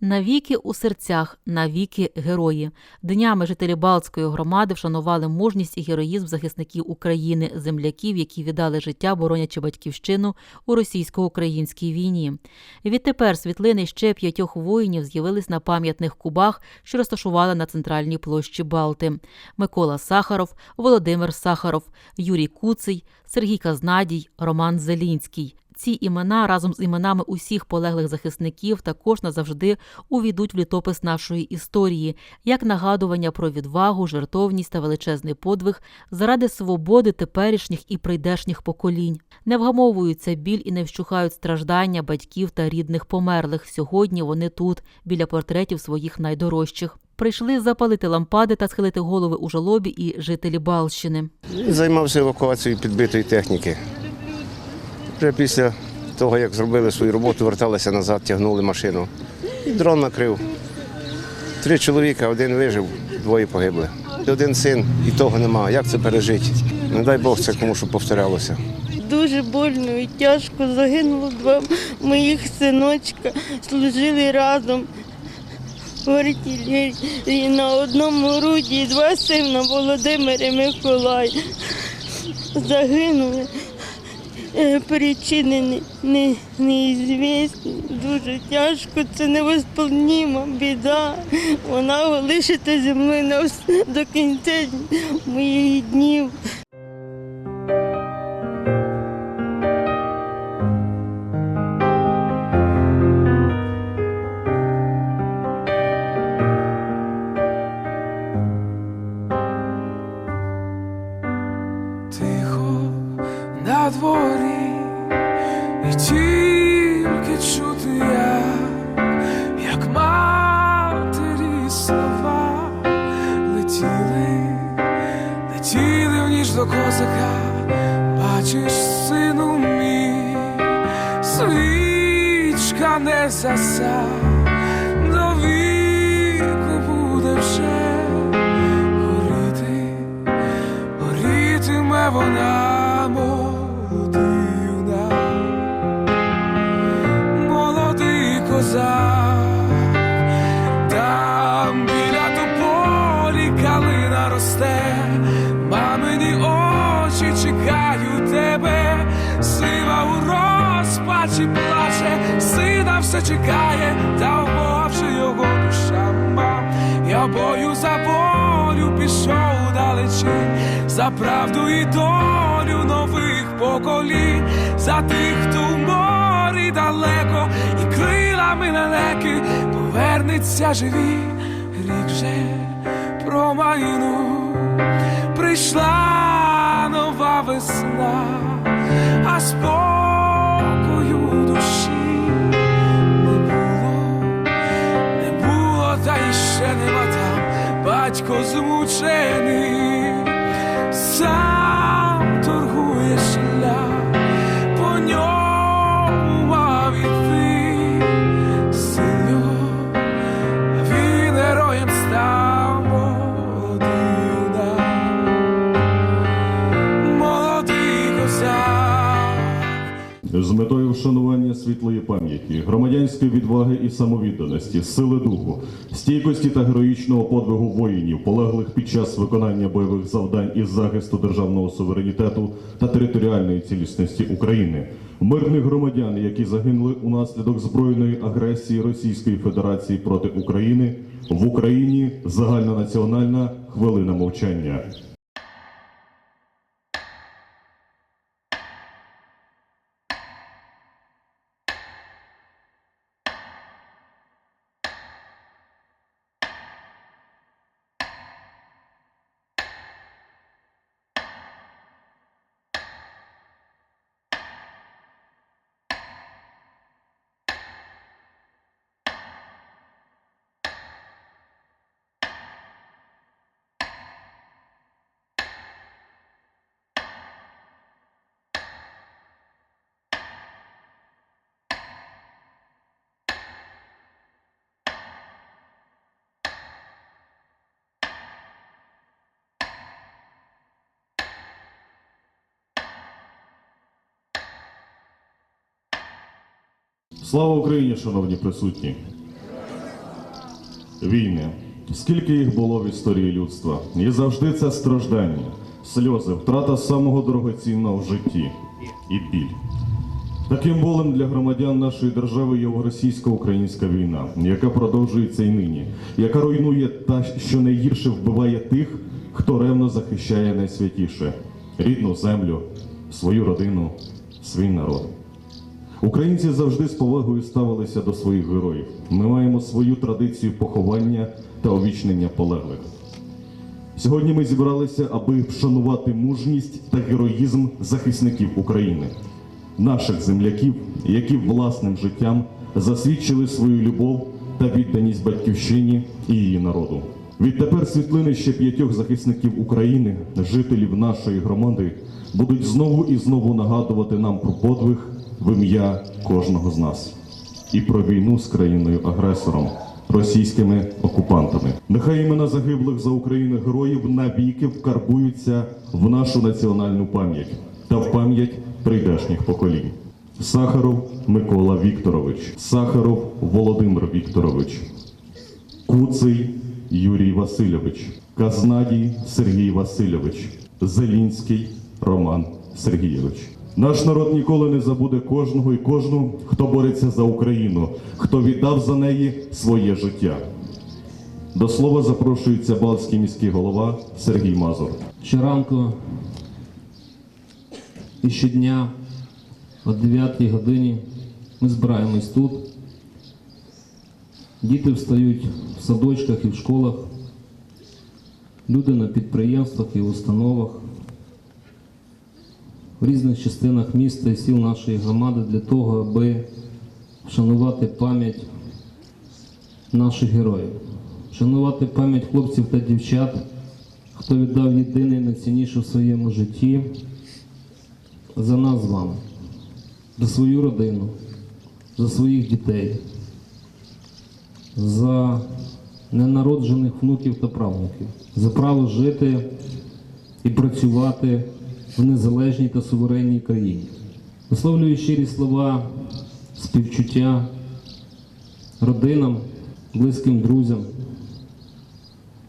Навіки у серцях, навіки герої. Днями жителі Балтської громади вшанували мужність і героїзм захисників України, земляків, які віддали життя, боронячи батьківщину у російсько-українській війні. Відтепер світлини ще п'ятьох воїнів з'явились на пам'ятних кубах, що розташували на центральній площі Балти: Микола Сахаров, Володимир Сахаров, Юрій Куций, Сергій Казнадій, Роман Зелінський. Ці імена разом з іменами усіх полеглих захисників також назавжди увійдуть в літопис нашої історії, як нагадування про відвагу, жертовність та величезний подвиг заради свободи теперішніх і прийдешніх поколінь. Не вгамовуються біль і не вщухають страждання батьків та рідних померлих. Сьогодні вони тут, біля портретів своїх найдорожчих. Прийшли запалити лампади та схилити голови у жалобі і жителі Балщини. Займався евакуацією підбитої техніки. Вже після того, як зробили свою роботу, верталися назад, тягнули машину. І дрон накрив. Три чоловіка, один вижив, двоє погибли. Один син і того нема. Як це пережити? Не дай Бог це кому що повторялося. Дуже больно і тяжко. Загинуло два моїх синочка, служили разом артилерії на одному груді два сина Володимир і Миколай. Загинули. Е, Причини не, не, неізвісні. Дуже тяжко, це невосполніма біда. Вона лишиться зі мною до кінця моїх днів. На дворі, до козака, бачиш, сину мій, свічка не заса, все чекає, та вмовши його душа мам. Я бою за волю пішов далечі, за правду і долю нових поколінь, за тих, хто в морі далеко, і крилами лелеки повернеться живі, рік вже промайну, прийшла нова весна, а спокою tko zvučeni метою вшанування світлої пам'яті, громадянської відваги і самовідданості, сили духу, стійкості та героїчного подвигу воїнів, полеглих під час виконання бойових завдань із захисту державного суверенітету та територіальної цілісності України, мирних громадян, які загинули унаслідок збройної агресії Російської Федерації проти України в Україні загальнонаціональна хвилина мовчання. Слава Україні, шановні присутні! Війни. Скільки їх було в історії людства? І завжди це страждання, сльози, втрата самого дорогоцінного в житті і біль. Таким болем для громадян нашої держави є російсько-українська війна, яка продовжується і нині, яка руйнує та, що найгірше вбиває тих, хто ревно захищає найсвятіше рідну землю, свою родину, свій народ. Українці завжди з повагою ставилися до своїх героїв. Ми маємо свою традицію поховання та овічнення полеглих. Сьогодні ми зібралися, аби вшанувати мужність та героїзм захисників України, наших земляків, які власним життям засвідчили свою любов та відданість батьківщині і її народу. Відтепер світлини ще п'ятьох захисників України, жителів нашої громади, будуть знову і знову нагадувати нам про подвиг в ім'я кожного з нас і про війну з країною-агресором, російськими окупантами. Нехай імена загиблих за Україну героїв навіки вкарбуються в нашу національну пам'ять та в пам'ять прийдешніх поколінь. Сахаров Микола Вікторович, Сахаров Володимир Вікторович, Куций Юрій Васильович, Казнадій Сергій Васильович, Зелінський Роман Сергійович. Наш народ ніколи не забуде кожного і кожну, хто бореться за Україну, хто віддав за неї своє життя. До слова запрошується Балтський міський голова Сергій Мазур. Щоранку і щодня о 9 годині ми збираємось тут. Діти встають в садочках і в школах, люди на підприємствах і установах, в різних частинах міста і сіл нашої громади для того, аби вшанувати пам'ять наших героїв, вшанувати пам'ять хлопців та дівчат, хто віддав єдине найцінніше в своєму житті за нас з вами, за свою родину, за своїх дітей, за ненароджених внуків та правнуків, за право жити і працювати в незалежній та суверенній країні. Висловлюю щирі слова співчуття родинам, близьким друзям.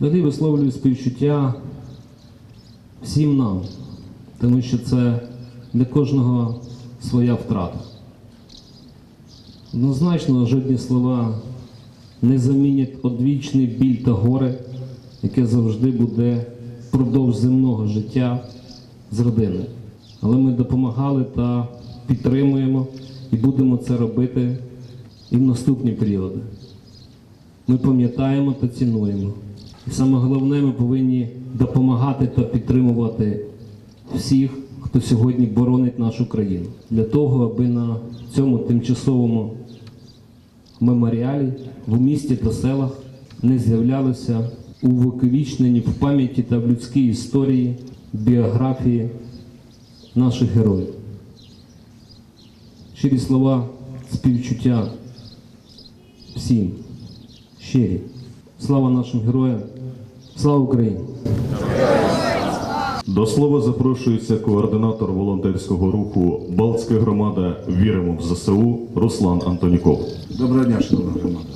Далі висловлюю співчуття всім нам, тому що це для кожного своя втрата. Однозначно, жодні слова не замінять одвічний біль та горе, яке завжди буде впродовж земного життя з родиною. Але ми допомагали та підтримуємо і будемо це робити і в наступні періоди. Ми пам'ятаємо та цінуємо. І саме головне, ми повинні допомагати та підтримувати всіх, хто сьогодні боронить нашу країну, для того, аби на цьому тимчасовому меморіалі в місті та селах не з'являлися увековічнені в пам'яті та в людській історії біографії наших героїв. Щирі слова співчуття всім. Щирі. Слава нашим героям. Слава Україні! До слова запрошується координатор волонтерського руху Балтська громада Віримо в ЗСУ Руслан Антоніков. Доброго дня, шановна громада.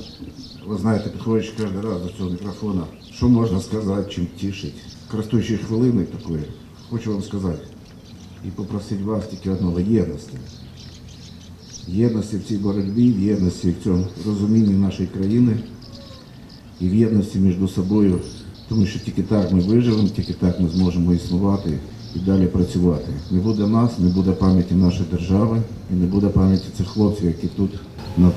Ви знаєте, підходячи кожен раз до цього мікрофона, що можна сказати, чим тішить. Користуючись хвилиною такою, хочу вам сказати і попросити вас тільки одного єдності. Єдності в цій боротьбі, в єдності в цьому розумінні нашої країни і в єдності між собою, тому що тільки так ми виживемо, тільки так ми зможемо існувати і далі працювати. Не буде нас, не буде пам'яті нашої держави і не буде пам'яті цих хлопців, які тут на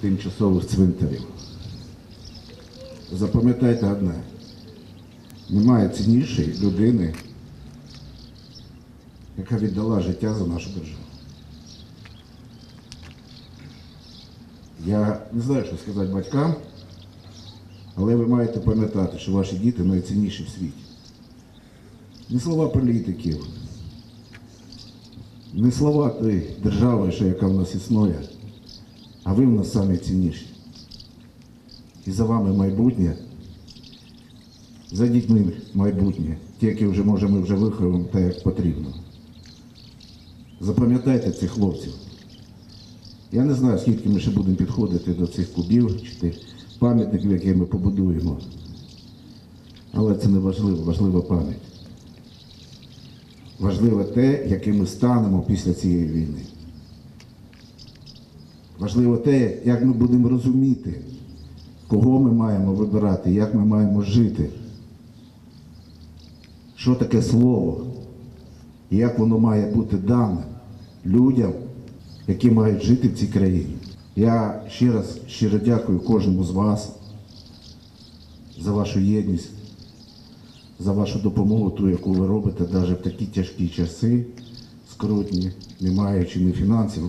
тимчасових цвинтарів. Запам'ятайте одне, немає ціннішої людини, яка віддала життя за нашу державу. Я не знаю, що сказати батькам, але ви маєте пам'ятати, що ваші діти найцінніші в світі. Не слова політиків, не слова тої держави, що яка в нас існує, а ви в нас самі цінніші. І за вами майбутнє, за дітьми майбутнє, ті, які вже може ми вже виховуємо так, як потрібно. Запам'ятайте цих хлопців. Я не знаю, скільки ми ще будемо підходити до цих кубів чи тих пам'ятників, які ми побудуємо. Але це не важливо, важлива пам'ять. Важливо те, яким ми станемо після цієї війни. Важливо те, як ми будемо розуміти, кого ми маємо вибирати, як ми маємо жити, що таке слово, як воно має бути дане людям, які мають жити в цій країні. Я ще раз щиро дякую кожному з вас за вашу єдність, за вашу допомогу, ту, яку ви робите навіть в такі тяжкі часи, скрутні, не маючи ні фінансів,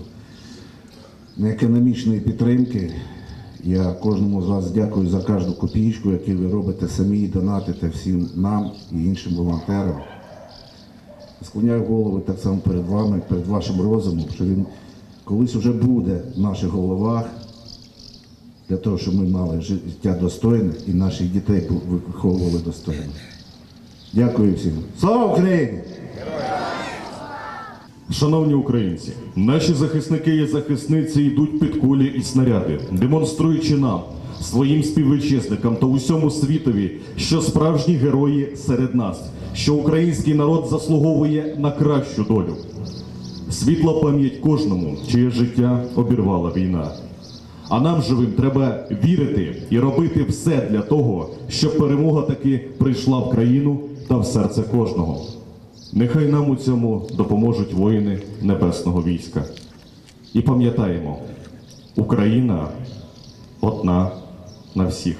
ні економічної підтримки. Я кожному з вас дякую за кожну копійку, яку ви робите самі, донатите всім нам і іншим волонтерам. Склоняю голову так само перед вами, перед вашим розумом, що він колись уже буде в наших головах для того, щоб ми мали життя достойне і наших дітей виховували достойно. Дякую всім. Слава Україні! Шановні українці, наші захисники і захисниці йдуть під кулі і снаряди, демонструючи нам, своїм співвітчизникам та усьому світові, що справжні герої серед нас, що український народ заслуговує на кращу долю. Світла пам'ять кожному, чиє життя обірвала війна. А нам живим треба вірити і робити все для того, щоб перемога таки прийшла в країну та в серце кожного. Нехай нам у цьому допоможуть воїни небесного війська. І пам'ятаємо, Україна одна на всіх.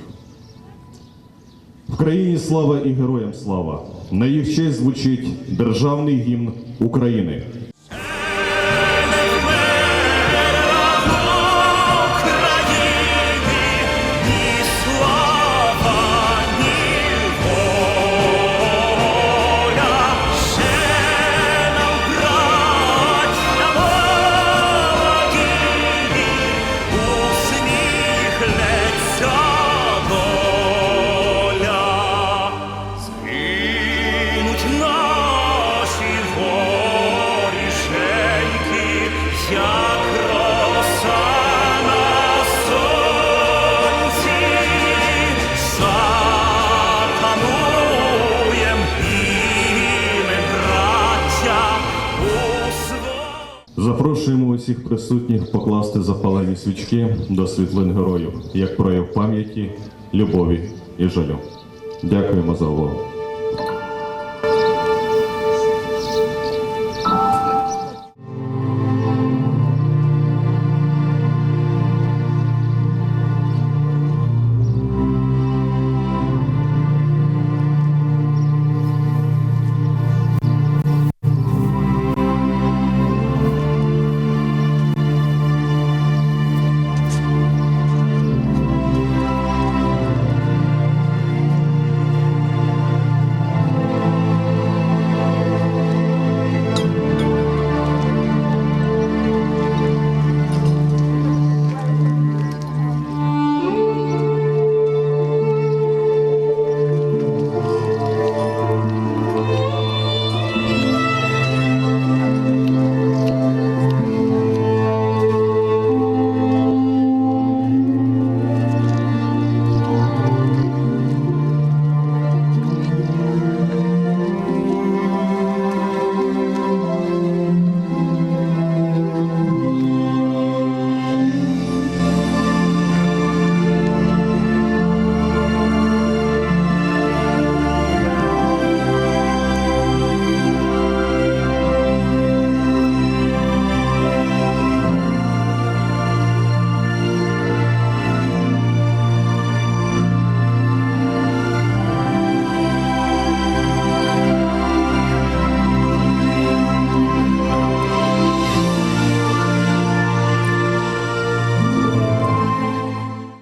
В країні слава і героям слава. На їх честь звучить державний гімн України. Усіх присутніх покласти запалені свічки до світлин героїв як прояв пам'яті, любові і жалю. Дякуємо за увагу.